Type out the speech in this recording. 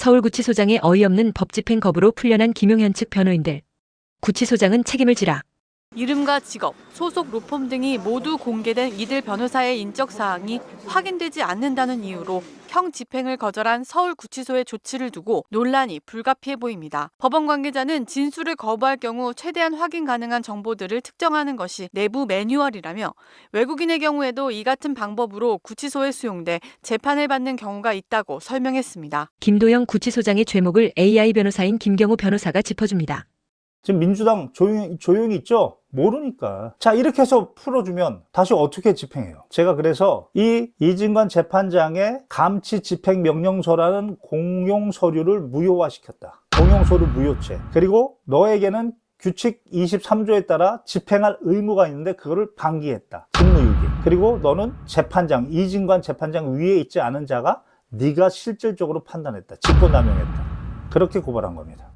서울구치소장의 어이없는 법집행 거부로 풀려난 김용현 측 변호인들. 구치소장은 책임을 지라. 이름과 직업, 소속 로펌 등이 모두 공개된 이들 변호사의 인적 사항이 확인되지 않는다는 이유로 형 집행을 거절한 서울구치소의 조치를 두고 논란이 불가피해 보입니다. 법원 관계자는 진술을 거부할 경우 최대한 확인 가능한 정보들을 특정하는 것이 내부 매뉴얼이라며 외국인의 경우에도 이 같은 방법으로 구치소에 수용돼 재판을 받는 경우가 있다고 설명했습니다. 김도영 구치소장의 죄목을 AI 변호사인 김경호 변호사가 짚어줍니다. 지금 민주당 조용히, 조용히 있죠? 모르니까. 자, 이렇게 해서 풀어주면 다시 어떻게 집행해요? 제가 그래서 이 이진관 재판장의 감치 집행 명령서라는 공용 서류를 무효화시켰다. 공용 서류 무효죄. 그리고 너에게는 규칙 23조에 따라 집행할 의무가 있는데 그거를 방기했다. 직무유기. 그리고 너는 재판장, 이진관 재판장 위에 있지 않은 자가 네가 실질적으로 판단했다. 직권남용했다. 그렇게 고발한 겁니다.